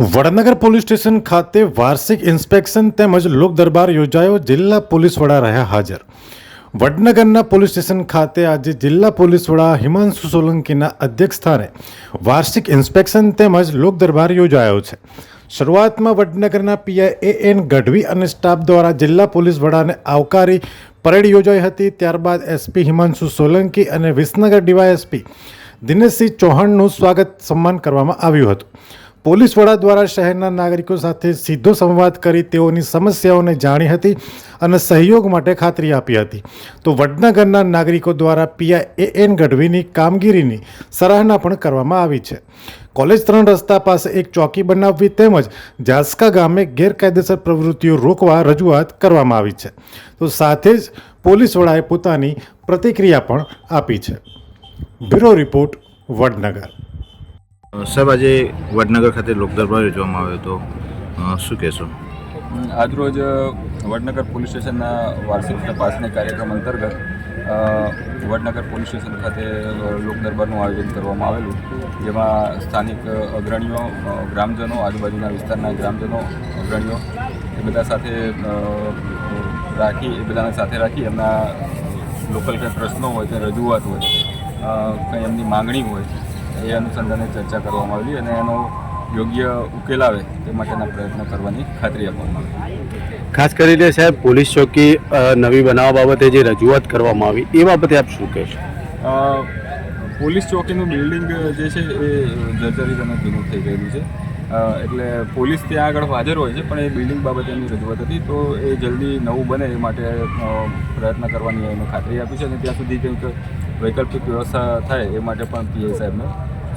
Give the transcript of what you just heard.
Vadnagar police station ખાતે વાર્ષિક inspection તેમજ લોક દરબાર યોજાયો. જિલ્લા પોલીસ વડા રહ્યા હાજર. વડનગરના પોલીસ સ્ટેશન ખાતે આજે જિલ્લા પોલીસ વડા હિમાંશુ સોલંકીના અધ્યક્ષસ્થાને વાર્ષિક ઇન્સ્પેક્શન તેમજ લોક દરબાર યોજાયો છે. શરૂઆતમાં વડનગરના પીઆઈ એ એન ગઢવી અને સ્ટાફ દ્વારા જિલ્લા પોલીસ વડાને આવકારી પરેડ યોજાઈ હતી. ત્યારબાદ એસપી હિમાંશુ સોલંકી અને વિસનગર ડીવાયએસપી દિનેશસિંહ ચૌહાણનું સ્વાગત સન્માન કરવામાં આવ્યું હતું. પોલીસ વડા દ્વારા શહેરના નાગરિકો સાથે સીધો સંવાદ કરી તેઓની સમસ્યાઓને જાણી હતી અને સહયોગ માટે ખાતરી આપી હતી. તો વડનગરના નાગરિકો દ્વારા પીઆઈ એ એન ગઢવીની કામગીરીની સરાહના પણ કરવામાં આવી છે. કોલેજ ત્રણ રસ્તા પાસે એક ચોકી બનાવવી તેમજ જાસકા ગામે ગેરકાયદેસર પ્રવૃત્તિઓ રોકવા રજૂઆત કરવામાં આવી છે. તો સાથે જ પોલીસ વડાએ પોતાની પ્રતિક્રિયા પણ આપી છે. Bureau report, Vadnagar. સાહેબ, આજે વડનગર ખાતે લોકદરબાર યોજવામાં આવ્યો હતો. શું કહેશો? આજરોજ વડનગર પોલીસ સ્ટેશનના વાર્ષિક તપાસના કાર્યક્રમ અંતર્ગત વડનગર પોલીસ સ્ટેશન ખાતે લોકદરબારનું આયોજન કરવામાં આવેલું. જેમાં સ્થાનિક અગ્રણીઓ ગ્રામજનો, આજુબાજુના વિસ્તારના ગ્રામજનો, અગ્રણીઓ, એ બધા સાથે રાખી, એ બધાને સાથે રાખી એમના લોકલ કંઈ પ્રશ્નો હોય કે રજૂઆત હોય કંઈ એમની માંગણી હોય એ અનુસંધાને ચર્ચા કરવામાં આવેલી અને એનો યોગ્ય ઉકેલ આવે તે માટેના પ્રયત્નો કરવાની ખાતરી આપવામાં આવી. ખાસ કરીને સાહેબ પોલીસ ચોકી નવી બનાવવા બાબતે જે રજૂઆત કરવામાં આવી એ બાબતે આપ શું કહેશો? પોલીસ ચોકીનું બિલ્ડિંગ જે છે એ જર્જરિત અને જૂનું થઈ ગયેલું છે. એટલે પોલીસ ત્યાં આગળ હાજર હોય છે પણ એ બિલ્ડિંગ બાબતે એની રજૂઆત હતી તો એ જલ્દી નવું બને એ માટે પ્રયત્ન કરવાની એને ખાતરી આપી છે અને ત્યાં સુધી કંઈક વૈકલ્પિક વ્યવસ્થા થાય એ માટે પણ પીએ સાહેબને